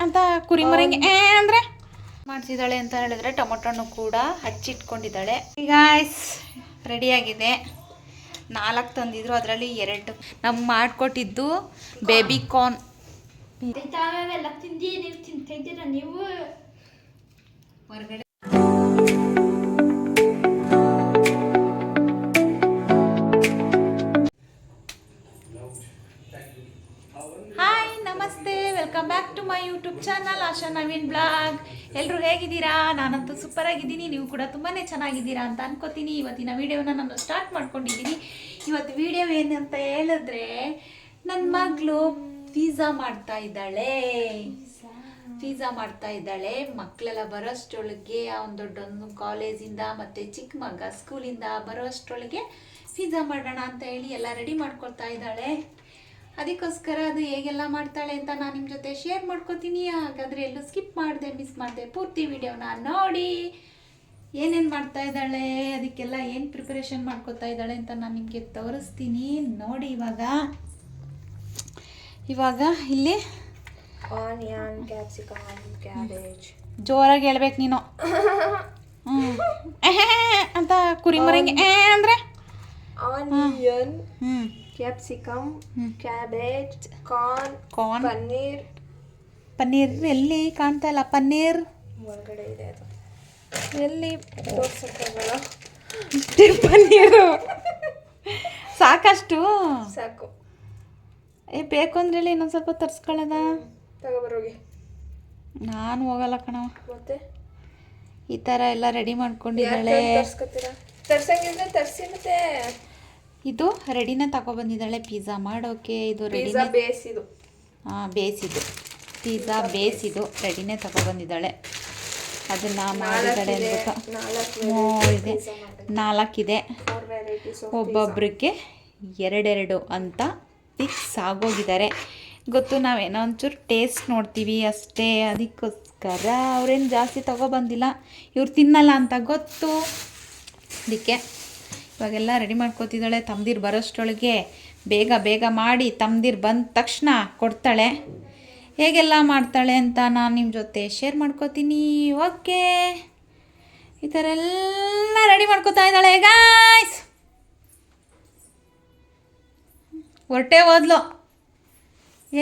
ಅಂತ ಕುರಿ ಮರಂಗೆ ಏ ಅಂದ್ರೆ? ಮಾಡಿಸಿದಾಳೆ ಅಂತ ಹೇಳಿದ್ರೆ ಟೊಮೊಟೊನು ಕೂಡ ಹಚ್ಚಿಟ್ಕೊಂಡಿದ್ದಾಳೆ. ಈಗ ರೆಡಿಯಾಗಿದೆ. ನಾಲ್ಕು ತಂದಿದ್ರು ಅದರಲ್ಲಿ ಎರಡು. ನಮ್ಗೆ ಮಾಡ್ಕೊಟ್ಟಿದ್ದು ಬೇಬಿ ಕಾರ್ನ್ ತಾವೆಲ್ಲ ತಿಂದಿ ನೀವು ತಿಂತಾ ನೀವು? ಹೊರಗಡೆ ಹಾಯ್ ನಮಸ್ತೆ. Welcome back to my YouTube channel Asha Naveen blog ಎಲ್ಲರೂ ಹೇಗಿದ್ದೀರಾ? ನಾನಂತೂ ಸೂಪರ್ ಆಗಿದ್ದೀನಿ. ನೀವು ಕೂಡ ತುಂಬಾ ಚೆನ್ನಾಗಿದ್ದೀರಾ ಅಂತ ಅನ್ಕೋತೀನಿ. ಇವತ್ತಿನ ವಿಡಿಯೋನ ನಾನು ಸ್ಟಾರ್ಟ್ ಮಾಡ್ಕೊಂಡಿದ್ದೀನಿ. ಇವತ್ತು ವಿಡಿಯೋ ಏನಂತ ಹೇಳಿದ್ರೆ ನನ್ನ ಮಗಳು ಪಿಜ್ಜಾ ಮಾಡ್ತಾ ಇದ್ದಾಳೆ. ಪಿಜ್ಜಾ ಮಾಡ್ತಾ ಇದ್ದಾಳೆ. ಮಕ್ಕಳೆಲ್ಲ ಬರೋಷ್ಟೊಳಗೆ ಅವ್ನು ದೊಡ್ಡೊಂದು ಕಾಲೇಜಿಂದ ಮತ್ತು ಚಿಕ್ಕ ಮಗ ಸ್ಕೂಲಿಂದ ಬರೋಷ್ಟೊಳಗೆ ಪಿಜ್ಜಾ ಮಾಡೋಣ ಅಂತ ಹೇಳಿ ಎಲ್ಲ ರೆಡಿ ಮಾಡ್ಕೊಳ್ತಾ ಇದ್ದಾಳೆ. ಅದಕ್ಕೋಸ್ಕರ ಅದು ಹೇಗೆಲ್ಲ ಮಾಡ್ತಾಳೆ ಅಂತ ನಾನು ನಿಮ್ಮ ಜೊತೆ ಶೇರ್ ಮಾಡ್ಕೋತೀನಿ. ಹಾಗಾದರೆ ಎಲ್ಲೂ ಸ್ಕಿಪ್ ಮಾಡಿದೆ ಮಿಸ್ ಮಾಡಿದೆ. ಪೂರ್ತಿ ವಿಡಿಯೋನ ನೋಡಿ. ಏನೇನು ಮಾಡ್ತಾ ಇದ್ದಾಳೆ ಅದಕ್ಕೆಲ್ಲ ಏನು ಪ್ರಿಪರೇಷನ್ ಮಾಡ್ಕೊತಾ ಇದ್ದಾಳೆ ಅಂತ ನಾನು ನಿಮಗೆ ತೋರಿಸ್ತೀನಿ. ನೋಡಿ ಇವಾಗ. ಇವಾಗ ಇಲ್ಲಿ ಆನಿಯನ್ ಕ್ಯಾಪ್ಸಿಕಮ್ ಕ್ಯಾಬೇಜ್ ಜೋರಾಗಿ ಹೇಳ್ಬೇಕು ನೀನು. ಹ್ಮ್. ಎಹೆ ಅಂತ ಕುರಿ ಮರಂಗೆ. ಅಂದ್ರೆ? Onion hmm. Capsicum cabbage corn corn. Paneer. Paneer ಎಲ್ಲಿ ಕಾಣ್ತಾ ಇಲ್ಲ? ಪನ್ನೀರ್? ಒಳಗಡೆ ಇದೆ ಅದು. ಎಲ್ಲಿ? ತೋರ್ಸಕ್ಕಾಗಲ್ಲ. ಪನ್ನೀರು. ಸಾಕಷ್ಟು? ಸಾಕು. ಏ ಬೇಕು ಅಂದ್ರೆ ಹೇಳಿ ಇನ್ನೊಂದು ಸ್ವಲ್ಪ ತರ್ಸ್ಕೊಳ್ಳೋದ? ತಗೋಬರೋಗಿ ನಾನು ಹೋಗಲ್ಲ ಕಣವ ಮತ್ತೆ? ಈ ಥರ ಎಲ್ಲ ರೆಡಿ ಮಾಡ್ಕೊಂಡಿದ್ದಾಳೆ. ತರ್ಸ್ಕೊತೀರಾ? ತರ್ಸಂಗಿದ್ರೆ ತರ್ಸಿ ಮತ್ತೆ. ಇದು ರೆಡಿನ ತಗೊಬಂದಿದ್ದಾಳೆ ಪಿಜ್ಜಾ ಮಾಡೋಕೆ ಇದು ರೆಡಿನೇ ಬೇಸ್ ಇದು ಹಾಂ ಬೇಸಿದು ಪಿಜ್ಜಾ ಬೇಸಿದು ರೆಡಿನೇ ತಗೊಬಂದಿದ್ದಾಳೆ. ಅದನ್ನು ಮಾಡಿದ್ದಾಳೆ ಇದೆ. ನಾಲ್ಕಿದೆ. ಒಬ್ಬೊಬ್ರಿಗೆ ಎರಡೆರಡು ಅಂತ ಫಿಕ್ಸ್ ಆಗೋಗಿದ್ದಾರೆ. ಗೊತ್ತು ನಾವೇನೋ ಒಂಚೂರು ಟೇಸ್ಟ್ ನೋಡ್ತೀವಿ ಅಷ್ಟೇ. ಅದಕ್ಕೋಸ್ಕರ ಅವ್ರೇನು ಜಾಸ್ತಿ ತಗೊಬಂದಿಲ್ಲ. ಇವ್ರು ತಿನ್ನಲ್ಲ ಅಂತ ಗೊತ್ತು. ಅದಕ್ಕೆ ಇವಾಗೆಲ್ಲ ರೆಡಿ ಮಾಡ್ಕೋತಿದ್ದಾಳೆ ತಮ್ದಿರು ಬರೋಷ್ಟೊಳಗೆ ಬೇಗ ಬೇಗ ಮಾಡಿ ತಮ್ದಿರು ಬಂದ ತಕ್ಷಣ ಕೊಡ್ತಾಳೆ. ಹೇಗೆಲ್ಲ ಮಾಡ್ತಾಳೆ ಅಂತ ನಾನು ನಿಮ್ಮ ಜೊತೆ ಶೇರ್ ಮಾಡ್ಕೋತೀನಿ. ಓಕೆ ಈ ಥರ ಎಲ್ಲ ರೆಡಿ ಮಾಡ್ಕೋತಾ ಇದ್ದಾಳೆ ಗಾಯ್ಸ್ ಹೊರಟೆ ಓದ್ಲು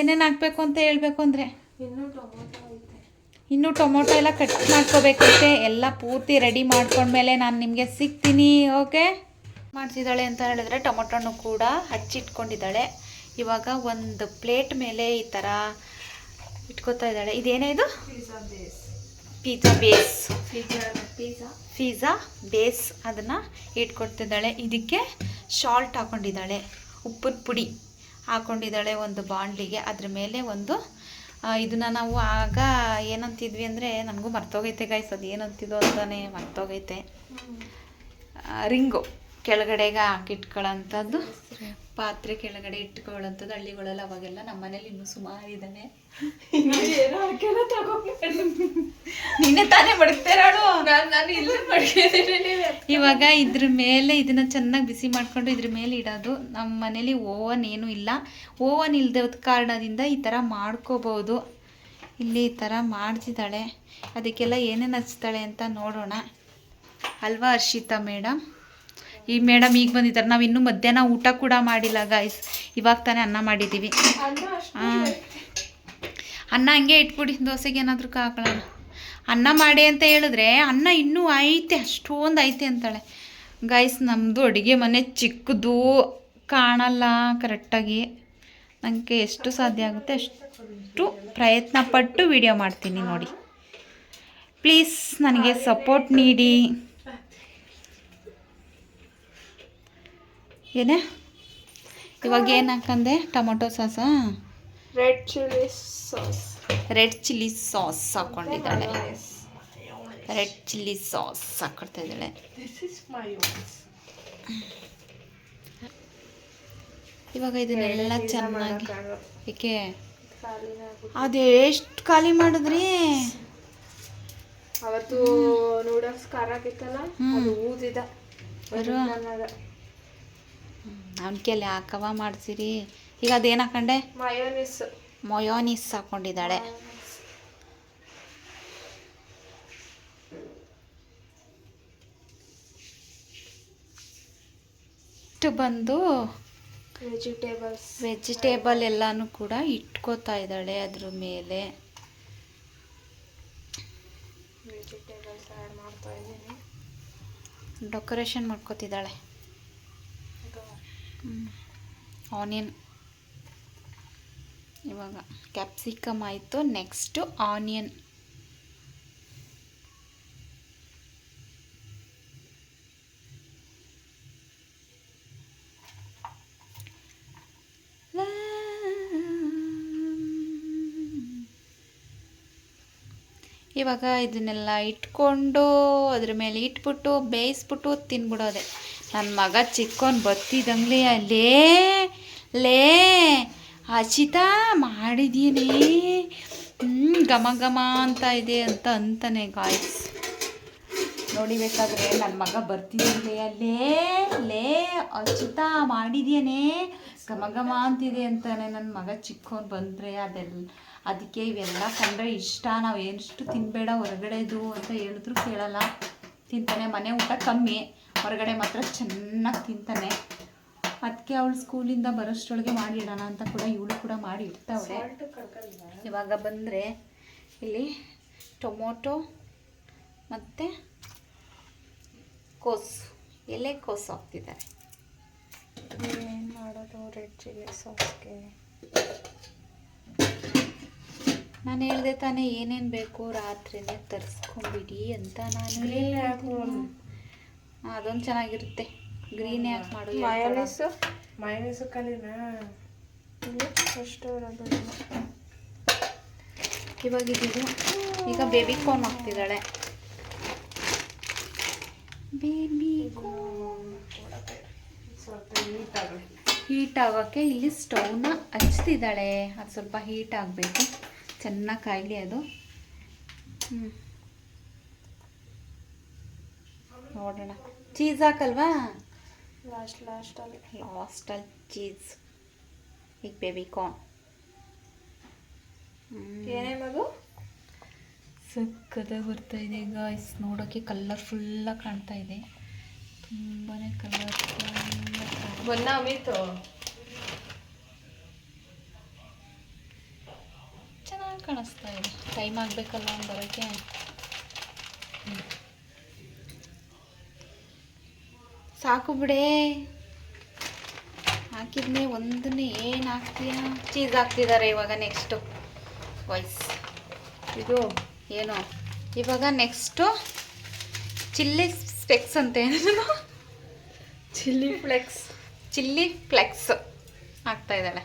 ಏನೇನು ಹಾಕ್ಬೇಕು ಅಂತ ಹೇಳಬೇಕು ಅಂದರೆ? ಇನ್ನೂ ಟೊಮೊಟೊ ಐತೆ. ಇನ್ನು ಟೊಮೊಟೊ ಎಲ್ಲ ಕಟ್ ಮಾಡ್ಕೋಬೇಕಂತೆ. ಎಲ್ಲ ಪೂರ್ತಿ ರೆಡಿ ಮಾಡ್ಕೊಂಡ್ಮೇಲೆ ನಾನು ನಿಮಗೆ ಸಿಗ್ತೀನಿ ಓಕೆ ಮಾಡಿಸಿದ್ದಾಳೆ ಅಂತ ಹೇಳಿದ್ರೆ ಟೊಮೊಟೊನು ಕೂಡ ಹಚ್ಚಿಟ್ಕೊಂಡಿದ್ದಾಳೆ. ಇವಾಗ ಒಂದು ಪ್ಲೇಟ್ ಮೇಲೆ ಈ ಥರ ಇಟ್ಕೋತಾ ಇದ್ದಾಳೆ. ಇದೇನೇ ಇದು? ಪಿಜ್ಜಾ ಬೇಸ್ ಪಿಜ್ಜಾ ಬೇಸ್ ಅದನ್ನು ಇಟ್ಕೊಡ್ತಿದ್ದಾಳೆ. ಇದಕ್ಕೆ ಶಾಲ್ಟ್ ಹಾಕ್ಕೊಂಡಿದ್ದಾಳೆ ಉಪ್ಪಿನ ಪುಡಿ ಹಾಕ್ಕೊಂಡಿದ್ದಾಳೆ ಒಂದು ಬಾಂಡ್ಲಿಗೆ ಅದ್ರ ಮೇಲೆ ಒಂದು ಇದನ್ನು ನಾವು ಆಗ ಏನಂತಿದ್ವಿ ಅಂದರೆ ನನಗೂ ಮರ್ತೋಗೈತೆ ಗಾಯ್ಸ್ ಅದು ಏನಂತಿದ್ವು ಅಂತಾನೆ ಮರ್ತೋಗೈತೆ. ರಿಂಗು. ಕೆಳಗಡೆಗೆ ಹಾಕಿಟ್ಕೊಳ್ಳೋಂಥದ್ದು ಪಾತ್ರೆ ಕೆಳಗಡೆ ಇಟ್ಕೊಳ್ಳೋಂಥದ್ದು ಹಳ್ಳಿಗಳೆಲ್ಲ ಅವಾಗೆಲ್ಲ ನಮ್ಮ ಮನೇಲಿ ಇನ್ನೂ ಸುಮಾರು ಇದ್ದಾನೆ. ನಿನ್ನೆ ತಾನೇ ಮಡಗ್ತಾರಾಳು. ನಾನು ಇಲ್ಲ ಇವಾಗ ಇದ್ರ ಮೇಲೆ ಇದನ್ನ ಚೆನ್ನಾಗಿ ಬಿಸಿ ಮಾಡಿಕೊಂಡು ಇದ್ರ ಮೇಲೆ ಇಡೋದು. ನಮ್ಮ ಮನೇಲಿ ಓವನ್ ಏನೂ ಇಲ್ಲ. ಓವನ್ ಇಲ್ಲದ ಕಾರಣದಿಂದ ಈ ಥರ ಮಾಡ್ಕೋಬೋದು. ಇಲ್ಲಿ ಈ ಥರ ಮಾಡ್ತಿದ್ದಾಳೆ. ಅದಕ್ಕೆಲ್ಲ ಏನೇನು ಹಚ್ತಾಳೆ ಅಂತ ನೋಡೋಣ. ಅಲ್ವಾ ಹರ್ಷಿತಾ ಮೇಡಮ್? ಈ ಮೇಡಮ್ ಈಗ ಬಂದಿದ್ದಾರೆ. ನಾವು ಇನ್ನೂ ಮಧ್ಯಾಹ್ನ ಊಟ ಕೂಡ ಮಾಡಿಲ್ಲ ಗಾಯ್ಸ್ ಇವಾಗ ತಾನೇ ಅನ್ನ ಮಾಡಿದ್ದೀವಿ ಅನ್ನ ಅಷ್ಟು ಹಾಂ ಅನ್ನ ಹಂಗೆ ಇಟ್ಬಿಡಿ ದೋಸೆಗೆ ಏನಾದರೂ ಹಾಕೊಳ್ಳೋಣ ಅನ್ನ ಮಾಡಿ ಅಂತ ಹೇಳಿದ್ರೆ ಅನ್ನ ಇನ್ನೂ ಐತೆ ಅಷ್ಟೊಂದು ಐತೆ ಅಂತಾಳೆ. ಗಾಯ್ಸ್ ನಮ್ಮದು ಅಡುಗೆ ಮನೆ ಚಿಕ್ಕದು ಕಾಣಲ್ಲ ಕರೆಕ್ಟಾಗಿ. ನನಗೆ ಎಷ್ಟು ಸಾಧ್ಯ ಆಗುತ್ತೆ ಅಷ್ಟು ಪ್ರಯತ್ನ ಪಟ್ಟು ವಿಡಿಯೋ ಮಾಡ್ತೀನಿ ನೋಡಿ. ಪ್ಲೀಸ್ ನನಗೆ ಸಪೋರ್ಟ್ ನೀಡಿ. ಏನೇ? ಇವಾಗ ಏನು ಹಾಕಂದೆ? Tomato ಸಾಸಾ? Red chilli sauce red chilli sauce ಹಾಕೊಂಡಿದ್ದಾಳೆ. Red chilli sauce ಹಾಕ್ಕೊಡ್ತಾ ಇದ್ದಾಳೆ ಇವಾಗ ಇದನ್ನೆಲ್ಲ ಚೆನ್ನಾಗಿ ಏಕೆ? ಅದೆಷ್ಟು ಆಗ್ಬಿಟ್ಟು ಅದು ಎಷ್ಟು ಖಾಲಿ ಮಾಡಿದ್ರಿ? ಅವತ್ತು ನೂಡಲ್ಸ್ ಖಾರ ಆಗಿತ್ತಲ್ಲ? ಅದು ಊದಿದ. ಬರುವ ಅವನ ಕೇಳಿ ಹಾಕವ ಮಾಡಿಸಿರಿ. ಈಗ ಅದೇನು ಹಾಕೊಂಡೆ ಮಯೋನಿಸ್ ಮೊಯೋನಿಸ್ ಹಾಕೊಂಡಿದ್ದಾಳೆ. ಇಷ್ಟು ಬಂದು ವೆಜಿಟೇಬಲ್ಸ್ ವೆಜಿಟೇಬಲ್ ಎಲ್ಲಾನು ಕೂಡ ಇಟ್ಕೋತಾ ಇದ್ದಾಳೆ ಅದ್ರ ಮೇಲೆ. ಡೆಕೋರೇಷನ್ ಮಾಡ್ಕೋತಿದ್ದಾಳೆ. ಆನಿಯನ್ ಇವಾಗ ಕ್ಯಾಪ್ಸಿಕಮ್ ಆಯಿತು. ನೆಕ್ಸ್ಟು ಆನಿಯನ್ ಇವಾಗ ಇದನ್ನೆಲ್ಲ ಇಟ್ಕೊಂಡು, ಅದ್ರ ಮೇಲೆ ಇಟ್ಬಿಟ್ಟು, ಬೇಯಿಸ್ಬಿಟ್ಟು ತಿನ್ಬಿಡೋದೆ ನನ್ನ ಮಗ ಚಿಕ್ಕವನ್ ಬತ್ತಿದಂಗ್ಲಿ, ಲೇ ಲೇ ಹಚಿತ ಮಾಡಿದೀನಿ. ಹ್ಞೂ ಘಮ ಘಮ ಅಂತ ಇದೆ ಅಂತ ಅಂತಾನೆ ಗಾಯ್ಸ್ ನೋಡಿಬೇಕಾದ್ರೆ ನನ್ನ ಮಗ ಬರ್ತಿದ್ದೀನಿ ಲೇ ಲೇ ಅಚಿತ ಮಾಡಿದ್ಯೇನೆ ಘಮ ಘಮ ಅಂತಿದೆ ಅಂತಾನೆ ನನ್ನ ಮಗ ಚಿಕ್ಕೋನ್ ಬಂದರೆ ಅದೆಲ್ಲ. ಅದಕ್ಕೆ ಇವೆಲ್ಲ ಕಂಡ್ರೆ ಇಷ್ಟ. ನಾವು ಎಷ್ಟು ತಿನ್ನಬೇಡ ಹೊರಗಡೆದು ಅಂತ ಹೇಳಿದ್ರು ಕೇಳಲ್ಲ. ತಿಂತಾನೆ ಮನೆ ಊಟ ಕಮ್ಮಿ. ಹೊರಗಡೆ ಮಾತ್ರ ಚೆನ್ನಾಗಿ ತಿಂತಾನೆ. ಅದಕ್ಕೆ ಅವಳು ಸ್ಕೂಲಿಂದ ಬರೋಷ್ಟೊಳಗೆ ಮಾಡಿಡೋಣ ಅಂತ ಕೂಡ ಇವಳು ಕೂಡ ಮಾಡಿ ಇಡ್ತಾವಳೆ. ಇವಾಗ ಬಂದರೆ ಇಲ್ಲಿ ಟೊಮೊಟೊ ಮತ್ತು ಕೋಸು ಎಲೆ ಕೋಸು ಹಾಕ್ತಿದ್ದಾರೆ. ಏನು ಮಾಡೋದು ರೆಡ್ ಚಿಲ್ಲಿ ಸಾಸ್ಗೆ ನಾನು ಹೇಳಿದೆ ತಾನೇ ಏನೇನು ಬೇಕು ರಾತ್ರಿನೇ ತರಿಸ್ಕೊಂಬಿಡಿ ಅಂತ ನಾನು ಅದೊಂದು ಚೆನ್ನಾಗಿರುತ್ತೆ. ಗ್ರೀನ್ ಯಾಕೆ ಮಾಡು ಮಯೋನೀಸು ಮಯೋನೀಸು ಕಲಿನಾ ಫಸ್ಟ್? ಇವಾಗ ಇದಿದು ಈಗ ಬೇಬಿ ಕಾರ್ನ್ ಹಾಕ್ತಿದ್ದಾಳೆ. ಬೇಬಿ ಹೀಟ್ ಆಗೋಕ್ಕೆ ಇಲ್ಲಿ ಸ್ಟವ್ನ ಹಚ್ತಿದ್ದಾಳೆ ಅದು ಸ್ವಲ್ಪ ಹೀಟ್ ಆಗಬೇಕು. ಚೆನ್ನಾಗಿ ಕಾಯಲಿ ಅದು. ಹ್ಞೂ ನೋಡೋಣ. ಚೀಸ್ ಹಾಕಲ್ವಾ? ಲಾಸ್ಟ್ ಲಾಸ್ಟಲ್ಲಿ ಲಾಸ್ಟಲ್ಲಿ ಚೀಸ್. ಈಗ ಬೇಬಿ ಕಾರ್ನ್ ಮಗು? ಸಕ್ಕದ ಬರ್ತಾ ಇದೆ ಗಾಯ್ಸ್ ನೋಡೋಕ್ಕೆ ಕಲರ್ಫುಲ್ಲಾಗಿ ಕಾಣ್ತಾ ಇದೆ. ತುಂಬಾ ಕಲರ್ಫುಲ್ ಬನ್ನ ಅಮಿತು ಚೆನ್ನಾಗಿ ಕಾಣಿಸ್ತಾ ಇದೆ. ಟೈಮ್ ಆಗಬೇಕಲ್ಲ ಅವ್ನು ಬರೋಕ್ಕೆ ಸಾಕು ಬಿಡೇ. ಹಾಕಿದ್ನೇ ಒಂದನ್ನೇ. ಏನು ಹಾಕ್ತೀಯ? ಚೀಸ್ ಹಾಕ್ತಿದ್ದಾರೆ ಇವಾಗ ನೆಕ್ಸ್ಟು ವಾಯ್ಸ್ ಇದು ಏನು? ಇವಾಗ ನೆಕ್ಸ್ಟು ಚಿಲ್ಲಿ ಸ್ಪೆಕ್ಸ್ ಅಂತ. ಏನು ಚಿಲ್ಲಿ ಫ್ಲೆಕ್ಸ್. ಚಿಲ್ಲಿ ಫ್ಲೆಕ್ಸ್ ಹಾಕ್ತಾ ಇದ್ದಾಳೆ.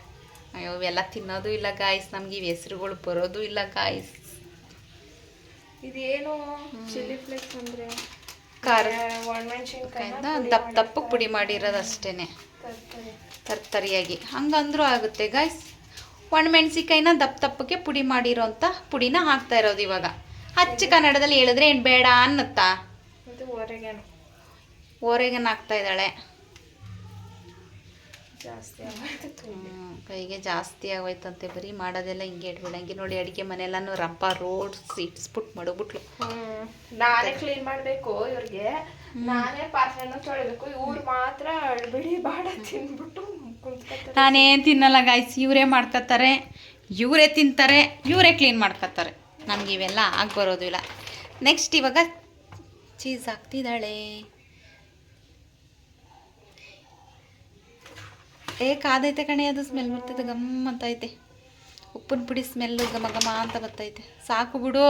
ಅಯ್ಯೋ ಇವೆಲ್ಲ ತಿನ್ನೋದು ಇಲ್ಲ ಗಾಯ್ಸ್ ನಮ್ಗೆ ಇವು ಹೆಸ್ರುಗಳು ಬರೋದು ಇಲ್ಲ ಗಾಯ್ಸ್ ಇದೇನು ಚಿಲ್ಲಿ ಫ್ಲೇಕ್ಸ್ ಅಂದ್ರೆ ಖಾರ ಒಣಮೆಣಸಿನ್ಕಾಯಿಂದ ದಪ್ಪ ದಪ್ಪಗೆ ಪುಡಿ ಮಾಡಿರೋದು ಅಷ್ಟೇನೆ ತರ್ತರಿಯಾಗಿ. ಹಂಗಂದ್ರೂ ಆಗುತ್ತೆ ಗಾಯ್ಸ್ ಒಣಮೆಣ್ಸಿಕಾಯಿನ ದಪ್ಪ ದಪ್ಪಕ್ಕೆ ಪುಡಿ ಮಾಡಿರೋಂಥ ಪುಡಿನ ಹಾಕ್ತಾ ಇರೋದು ಇವಾಗ. ಹಚ್ಚ ಕನ್ನಡದಲ್ಲಿ ಹೇಳಿದ್ರೆ ಏನು ಬೇಡ ಅನ್ನತ್ತಾ? ಓರೆಗನ್. ಓರೆಗನ್ ಹಾಕ್ತಾ ಇದ್ದಾಳೆ. ಜಾಸ್ತಿ ಕೈಗೆ ಜಾಸ್ತಿ ಆಗೋಯ್ತಂತೆ ಬರೀ ಮಾಡೋದೆಲ್ಲ ಹಿಂಗೆ ಇಟ್ಬಿಡಂಗೆ. ನೋಡಿ ಅಡಿಗೆ ಮನೆಯೆಲ್ಲಾನು ರಪ್ಪ ರೋಡ್ ಇಟ್ಸ್ಬಿಟ್ಟು ಮಡಗ್ಬಿಟ್ಲು. ನಾನೇ ಕ್ಲೀನ್ ಮಾಡಬೇಕು ಇವ್ರಿಗೆ. ನಾನೇ ಪಾತ್ರೆನ ತೊಳಿಬೇಕು. ಇವ್ರು ಮಾತ್ರ ಅಳ್ಬಿಡಿ ಬಾಡ ತಿನ್ಬಿಟ್ಟು ನಾನೇನ್ ತಿನ್ನಲ್ಲ ಗಾಯ್ಸ್ ಇವರೇ ಮಾಡ್ಕೊತಾರೆ ಇವರೇ ತಿಂತಾರೆ ಇವರೇ ಕ್ಲೀನ್ ಮಾಡ್ಕೊತಾರೆ. ನಮ್ಗೆ ಇವೆಲ್ಲ ಆಗಿ ಬರೋದಿಲ್ಲ. ಇಲ್ಲ ನೆಕ್ಸ್ಟ್ ಇವಾಗ ಚೀಸ್ ಹಾಕ್ತಿದ್ದಾಳೆ. ಏ, ಕಾದೈತೆ ಕಣೆ, ಅದು ಸ್ಮೆಲ್ ಬರ್ತೈತೆ, ಗಮ್ ಅಂತ ಐತೆ ಉಪ್ಪಿನ ಪುಡಿ ಸ್ಮೆಲ್ಲು ಘಮ ಘಮ ಅಂತ ಬರ್ತೈತೆ. ಸಾಕು ಬಿಡು.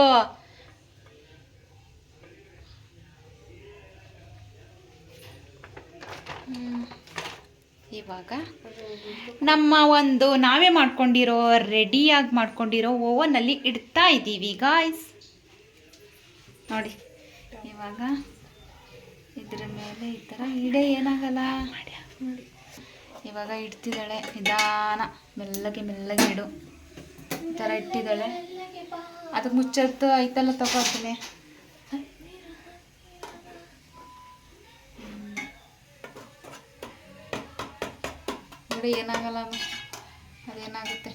ಇವಾಗ ನಮ್ಮ ಒಂದು ನಾವೇ ಮಾಡ್ಕೊಂಡಿರೋ ರೆಡಿಯಾಗಿ ಮಾಡ್ಕೊಂಡಿರೋ ಓವನಲ್ಲಿ ಇಡ್ತಾ ಇದ್ದೀವಿ ಗಾಯ್ಸ್ ನೋಡಿ, ಇವಾಗ ಇದ್ರ ಮೇಲೆ ಈ ಥರ ಇಡೇ ಏನಾಗಲ್ಲ. ಇವಾಗ ಇಡ್ತಿದ್ದಾಳೆ. ನಿಧಾನ. ಮೆಲ್ಲಗೆ ಮೆಲ್ಲಗೆ ಇಡು. ಈ ಥರ ಇಟ್ಟಿದ್ದಾಳೆ. ಅದಕ್ಕೆ ಮುಚ್ಚತ್ತು ಐತಲ್ಲ ತಗೋತೀನಿ ನೋಡಿ ಏನಾಗಲ್ಲ ಅದೇನಾಗುತ್ತೆ?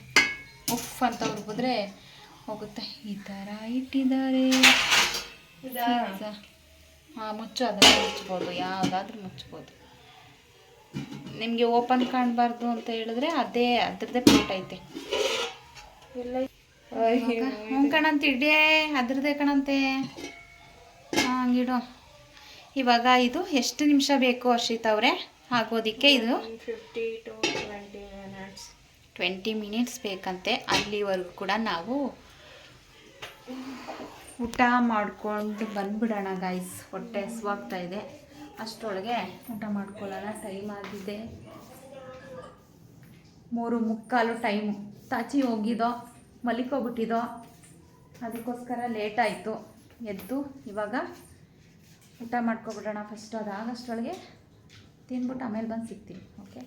ಉಫ್ ಅಂತ ಹುಡುಗಿದ್ರೆ ಹೋಗುತ್ತೆ. ಈ ಥರ ಇಟ್ಟಿದ್ದಾರೆ. ಹಾಂ ಮುಚ್ಚು. ಅದನ್ನು ಮುಚ್ಬೋದು. ಯಾವುದಾದ್ರೂ ಮುಚ್ಬೋದು. ನಿಮಗೆ ಓಪನ್ ಕಾಣಬಾರ್ದು ಅಂತ ಹೇಳಿದ್ರೆ ಅದೇ ಅದ್ರದ್ದೇ ಪ್ಲೇಟ್ ಐತೆ. ಹ್ಞೂ ಕಣಂತ ಇಡೇ ಅದ್ರದ್ದೇ ಕಣಂತೆ. ಹಂಗಿಡು. ಇವಾಗ ಇದು ಎಷ್ಟು ನಿಮಿಷ ಬೇಕು ಹರ್ಷಿತ್ ಅವರೇ? ಆಗೋದಕ್ಕೆ ಇದು fifty to twenty minutes twenty minutes ಬೇಕಂತೆ. ಅಲ್ಲಿವರೆಗೂ ಕೂಡ ನಾವು ಊಟ ಮಾಡ್ಕೊಂಡು ಬಂದ್ಬಿಡೋಣ ಗಾಯ್ಸ್ ಹೊಟ್ಟೆ ಹಸುವಾಗ್ತಾ ಇದೆ. ಅಷ್ಟರೊಳಗೆ ಊಟ ಮಾಡ್ಕೊಳ್ಳೋಣ ಟೈಮ್ ಆಗಿದೆ. ಮೂರು ಮುಕ್ಕಾಲು ಟೈಮು ತಾಚಿ ಹೋಗಿದ್ದೋ ಮಲಿಕೋಗ್ಬಿಟ್ಟಿದ್ದೋ ಅದಕ್ಕೋಸ್ಕರ ಲೇಟ್ ಆಯಿತು. ಎದ್ದು ಇವಾಗ ಊಟ ಮಾಡ್ಕೊಬಿಡೋಣ ಫಸ್ಟ್ ಅದು ತಿನ್ಬಿಟ್ಟು ಆಮೇಲೆ ಬಂದು ಸಿಗ್ತೀನಿ ಓಕೆ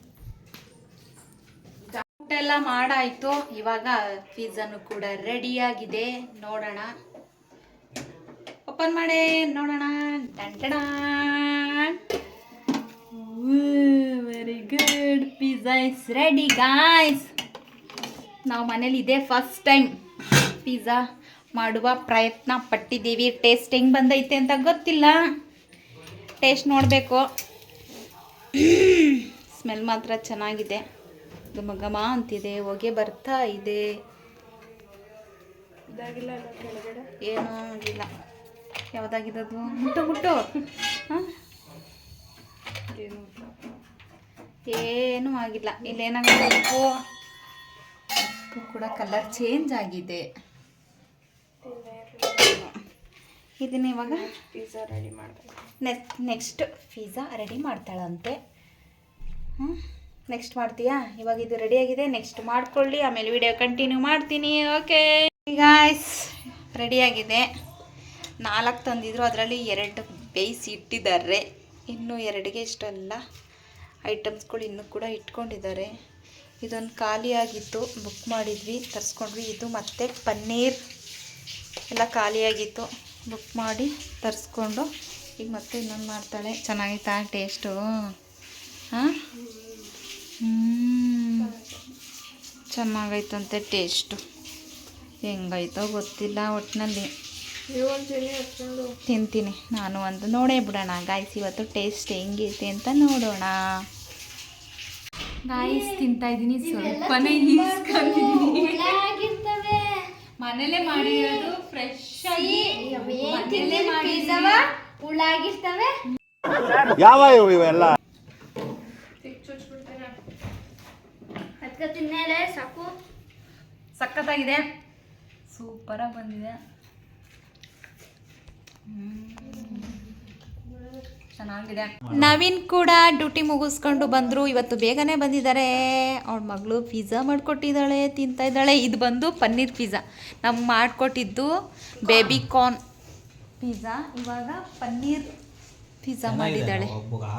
ಊಟ ಎಲ್ಲ ಮಾಡಾಯಿತು. ಇವಾಗ ಪಿಜ್ಜಾನು ಕೂಡ ರೆಡಿಯಾಗಿದೆ ನೋಡೋಣ. ಓಪನ್ ಮಾಡಿ, ನೋಡೋಣ. ಡಂಟಣ ಇಸ್ ರೆಡಿ ಗಾಯ್ಸ್ ನಾವು ಮನೇಲಿ ಇದೇ ಫಸ್ಟ್ ಟೈಮ್ ಪಿಜ್ಜಾ ಮಾಡುವ ಪ್ರಯತ್ನ ಪಟ್ಟಿದ್ದೀವಿ. ಟೇಸ್ಟ್ ಹೆಂಗೆ ಬಂದೈತೆ ಅಂತ ಗೊತ್ತಿಲ್ಲ. ಟೇಸ್ಟ್ ನೋಡಬೇಕು. ಸ್ಮೆಲ್ ಮಾತ್ರ ಚೆನ್ನಾಗಿದೆ. ಘಮ ಘಮ ಅಂತಿದೆ. ಹೊಗೆ ಬರ್ತಾ ಇದೆ. ಏನೂ ಆಗಿಲ್ಲ. ಯಾವುದಾಗಿದ್ದು ಮುಟ್ಟು ಮುಟ್ಟು. ಹಾಂ? ಏನು ಆಗಿಲ್ಲ. ಇಲ್ಲೇನಾಗಿದೆ ಉಪ್ಪು ಉಪ್ಪು ಕೂಡ ಕಲರ್ ಚೇಂಜ್ ಆಗಿದೆ. ಇದನ್ನ ಇವಾಗ ಪಿಜ್ಜಾ ರೆಡಿ ಮಾಡ್ತಾಳೆ ನೆಕ್ಸ್ಟ್ ನೆಕ್ಸ್ಟ್ ಪಿಜ್ಜಾ ರೆಡಿ ಮಾಡ್ತಾಳಂತೆ. ಹ್ಞೂ ನೆಕ್ಸ್ಟ್ ಮಾಡ್ತೀಯಾ? ಇವಾಗ ಇದು ರೆಡಿ ಆಗಿದೆ. ನೆಕ್ಸ್ಟ್ ಮಾಡ್ಕೊಳ್ಳಿ. ಆಮೇಲೆ ವಿಡಿಯೋ ಕಂಟಿನ್ಯೂ ಮಾಡ್ತೀನಿ. ಓಕೆ ಗಾಯ್ಸ್ ರೆಡಿಯಾಗಿದೆ ನಾಲ್ಕು ತಂದಿದ್ರು. ಅದರಲ್ಲಿ ಎರಡು ಬೇಯಿಸಿ ಇಟ್ಟಿದ್ದಾರೆ. ಇನ್ನೂ ಎರಡಿಗೆ ಇಷ್ಟೆಲ್ಲ. ಐಟಮ್ಸ್ಗಳು ಇನ್ನೂ ಕೂಡ ಇಟ್ಕೊಂಡಿದ್ದಾರೆ. ಇದೊಂದು ಖಾಲಿಯಾಗಿತ್ತು ಬುಕ್ ಮಾಡಿದ್ವಿ, ತರಿಸ್ಕೊಂಡ್ವಿ. ಇದು ಮತ್ತು ಪನ್ನೀರ್. ಎಲ್ಲ ಖಾಲಿಯಾಗಿತ್ತು ಬುಕ್ ಮಾಡಿ ತರಿಸ್ಕೊಂಡು ಈಗ ಮತ್ತೆ ಇನ್ನೊಂದು ಮಾಡ್ತಾಳೆ. ಚೆನ್ನಾಗಿತ್ತಾ ಟೇಸ್ಟು ಹಾಂ? ಚೆನ್ನಾಗೈತಂತೆ ಟೇಸ್ಟು ಹೆಂಗೈತೋ ಗೊತ್ತಿಲ್ಲ ಒಟ್ಟಿನಲ್ಲಿ ತಿಂತೀನಿ. ನಾನು ಒಂದು ನೋಡೇ ಬಿಡೋಣ. ಗಾಯ್ಸ್ ಇವತ್ತು ಟೇಸ್ಟ್ ಹೆಂಗೈತೆ ಅಂತ ನೋಡೋಣ. ಗಾಯ್ಸ್ ತಿಂತಾ ಇದ್ದೀನಿ. ಸ್ವಲ್ಪನೇ ಈಸ್ಕೊಂಡಿದ್ದೀನಿ. ಮನೇಲೆ ಮಾಡಿರೋದು ಫ್ರೆಶ್ ಆಗಿ. ಮನೇಲೆ ಮಾಡಿದವ ಹುಳಾಗಿರ್ತವೆ ಯಾವ ಇವು ಇವೆಲ್ಲ ತಿನ್ನೇಲೆ ಸಾಕು. ಸಖತ್ತಾಗಿದೆ. ಸೂಪರಾಗಿ ಬಂದಿದೆ. ಚೆನ್ನಾಗಿದೆ. ನವೀನ್ ಕೂಡ ಡ್ಯೂಟಿ ಮುಗಿಸ್ಕೊಂಡು ಬಂದರು. ಇವತ್ತು ಬೇಗನೆ ಬಂದಿದ್ದಾರೆ. ಅವ್ಳ ಮಗಳು ಪಿಜ್ಜಾ ಮಾಡಿಕೊಟ್ಟಿದ್ದಾಳೆ ತಿಂತಾ ಇದ್ದಾಳೆ. ಇದು ಬಂದು ಪನ್ನೀರ್ ಪಿಜ್ಜಾ ನಮ್ಗೆ ಮಾಡಿಕೊಟ್ಟಿದ್ದು ಬೇಬಿ ಕಾರ್ನ್ ಪಿಜ್ಜಾ ಇವಾಗ ಪನ್ನೀರ್ ಪಿಜ್ಜಾ ಮಾಡಿದ್ದಾಳೆ.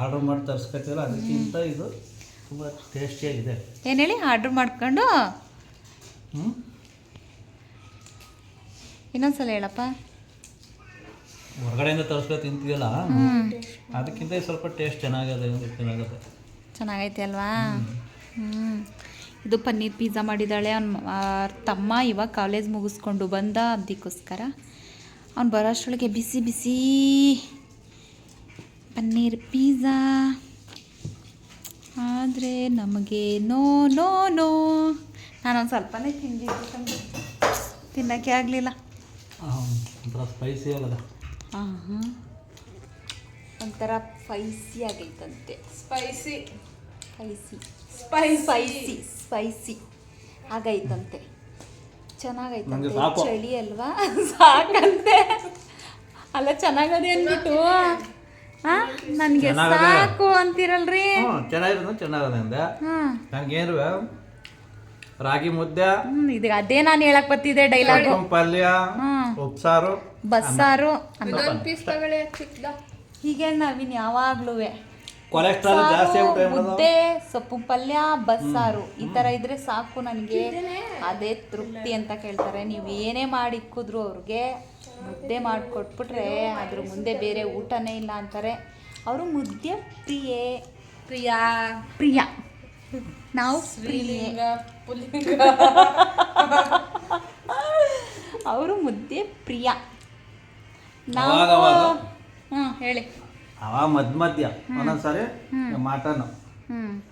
ಆರ್ಡರ್ ಮಾಡಿ ತರಿಸ್ಕೊತೀವಲ್ಲ ಅದಕ್ಕಿಂತ ಇದು ತುಂಬ ಟೇಸ್ಟಿಯಾಗಿದೆ ಏನು ಹೇಳಿ? ಆರ್ಡ್ರ್ ಮಾಡ್ಕೊಂಡು? ಇನ್ನೊಂದ್ಸಲ ಹೇಳಪ್ಪ. ಹೊರಗಡೆಯಿಂದ ತರಿಸ್ಕೊ ತಿಂತೀವಲ್ಲ ಅದಕ್ಕಿಂತ ಸ್ವಲ್ಪ ಟೇಸ್ಟ್ ಚೆನ್ನಾಗಿದೆ ಚೆನ್ನಾಗುತ್ತೆ ಚೆನ್ನಾಗೈತೆ ಅಲ್ವಾ? ಹ್ಞೂ ಇದು ಪನ್ನೀರ್ ಪಿಜ್ಜಾ ಮಾಡಿದ್ದಾಳೆ. ಅವ್ನ ತಮ್ಮ ಇವಾಗ ಕಾಲೇಜ್ ಮುಗಿಸ್ಕೊಂಡು ಬಂದ ಅದಕ್ಕೋಸ್ಕರ. ಅವ್ನು ಬರೋಷ್ಟರೊಳಗೆ ಬಿಸಿ ಬಿಸಿ ಪನ್ನೀರ್ ಪಿಜ್ಜಾ ಆದರೆ ನಮಗೆ ನೋ ನೋ ನೋ. ನಾನೊಂದು ಸ್ವಲ್ಪನೇ ತಿಂದಿದ್ದೆ. ತಿನ್ನೋಕ್ಕೆ ಆಗಲಿಲ್ಲ. ಸ್ಪೈಸಿ ಆಗದ. ಹಾಂ ಹಾಂ ಒಂಥರ spicy ಆಗೈತಂತೆ. Spicy spicy spicy spicy spicy ಆಗೈತಂತೆ. ನಂಗೆ ಚೆನ್ನಾಗೈತಂತೆ ಚಳಿ ಅಲ್ವಾ? ಸಾಕಂತೆ. ಅಲ್ಲ ಚೆನ್ನಾಗದೆ ಅಂದ್ಬಿಟ್ಟು. ಹಾ ನನಗೆ. ಸಾಕು ಅಂತೀರಲ್ರಿ? ಚೆನ್ನಾಗಿರೋದು ಚೆನ್ನಾಗದೆ ಅಂದೆ. ಹಾಂ ನನಗೇನು ರಾಗಿ ಮುದ್ದೆ ಇದು ಅದೇ ನಾನು ಹೇಳಕ್ ಬರ್ತಿದ್ದೆ ಡೈಲಾಗ್ ಪಲ್ಯ. ಉಪ್ಸಾರು ಬಸ್ಸಾರು ಹೀಗೆ ನವೀನ್ ಯಾವಾಗ್ಲೂ ಕೊಲೆಸ್ಟ್ರಾಲ್ ಜಾಸ್ತಿ ಮುದ್ದೆ ಸೊಪ್ಪು ಪಲ್ಯ ಬಸ್ಸಾರು. ಈ ತರ ಇದ್ರೆ ಸಾಕು ನನಗೆ. ಅದೇ ತೃಪ್ತಿ ಅಂತ ಕೇಳ್ತಾರೆ. ನೀವು ಏನೇ ಮಾಡಿಕ್ಕಿದ್ರು ಅವ್ರಿಗೆ ಮುದ್ದೆ ಮಾಡಿಕೊಟ್ಬಿಟ್ರೆ ಅದ್ರ ಮುಂದೆ ಬೇರೆ ಊಟನೇ ಇಲ್ಲ ಅಂತಾರೆ. ಅವರು ಮುದ್ದೆ ಪ್ರಿಯೆ. ಪ್ರಿಯಾ. ಪ್ರಿಯ. ನಾವು ಪ್ರಿಯೆ ಅವರು ಮುದ್ದೆ ಪ್ರಿಯ. ನಾವು ಅವಾಗ ಅವಾಗ. ಹ್ಞೂ ಹೇಳಿ. ಅವ ಮಧ್ಯ ಮಧ್ಯ ಒಂದೊಂದ್ಸರಿ ಮಟನ್ ಹ್ಞೂ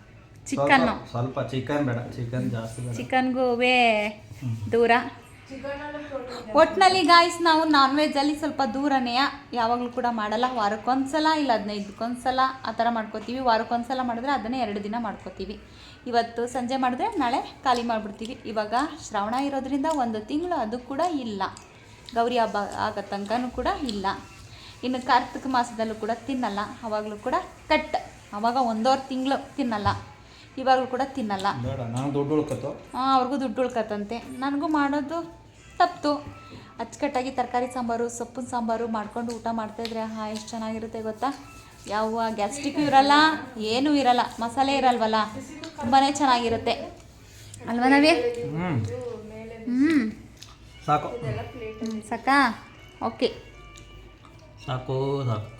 ಚಿಕನ್ನು. ಸ್ವಲ್ಪ ಚಿಕನ್ ಬೇಡ. ಚಿಕನ್ ಜಾಸ್ತಿ ಬೇಡ. ಚಿಕನ್ಗೂ ದೂರ. ಒಟ್ಟಿನಲ್ಲಿ ಗಾಯ್ಸ್ ನಾವು ನಾನ್ ವೆಜ್ಜಲ್ಲಿ ಸ್ವಲ್ಪ ದೂರನೇ, ಯಾವಾಗಲೂ ಕೂಡ ಮಾಡಲ್ಲ. ವಾರಕ್ಕೊಂದ್ಸಲ ಇಲ್ಲ, ಹದಿನೈದಕ್ಕೊಂದ್ಸಲ ಆ ಥರ ಮಾಡ್ಕೋತೀವಿ. ವಾರಕ್ಕೊಂದ್ಸಲ ಮಾಡಿದ್ರೆ ಅದನ್ನೇ ಎರಡು ದಿನ ಮಾಡ್ಕೋತೀವಿ. ಇವತ್ತು ಸಂಜೆ ಮಾಡಿದ್ರೆ ನಾಳೆ ಖಾಲಿ ಮಾಡಿಬಿಡ್ತೀವಿ. ಇವಾಗ ಶ್ರಾವಣ ಇರೋದ್ರಿಂದ ಒಂದು ತಿಂಗಳು ಅದು ಕೂಡ ಇಲ್ಲ. ಗೌರಿ ಹಬ್ಬ ಆಗೋ ತನಕನೂ ಕೂಡ ಇಲ್ಲ. ಇನ್ನು ಕಾರ್ತಿಕ ಮಾಸದಲ್ಲೂ ಕೂಡ ತಿನ್ನಲ್ಲ. ಅವಾಗಲೂ ಕೂಡ ಕಟ್. ಅವಾಗ ಒಂದೂವರೆ ತಿಂಗಳು ತಿನ್ನಲ್ಲ. ಇವಾಗಲೂ ಕೂಡ ತಿನ್ನಲ್ಲ. ಬೇಡ ನಾನು ದುಡ್ಡು ಉಳ್ಕತ್ತು ಆ, ಅವ್ರಿಗೂ ದುಡ್ಡು ಉಳ್ಕತ್ತಂತೆ ನನಗೂ ಮಾಡೋದು ತಪ್ಪು. ಅಚ್ಚುಕಟ್ಟಾಗಿ ತರಕಾರಿ ಸಾಂಬಾರು ಸೊಪ್ಪಿನ ಸಾಂಬಾರು ಮಾಡ್ಕೊಂಡು ಊಟ ಮಾಡ್ತಾಯಿದ್ರೆ ಹಾ ಎಷ್ಟು ಚೆನ್ನಾಗಿರುತ್ತೆ ಗೊತ್ತಾ? ಯಾವ ಗ್ಯಾಸ್ಟ್ರಿಕ್ ಇರಲ್ಲ ಏನೂ ಇರಲ್ಲ. ಮಸಾಲೆ ಇರಲ್ವಲ್ಲ? ತುಂಬಾ ಚೆನ್ನಾಗಿರುತ್ತೆ. ಅಲ್ವಾ ನಾವೇ ಹ್ಞೂ ಸಾಕು. ಸಾಕಾ? ಓಕೆ. ಸಾಕು ಸಾಕು.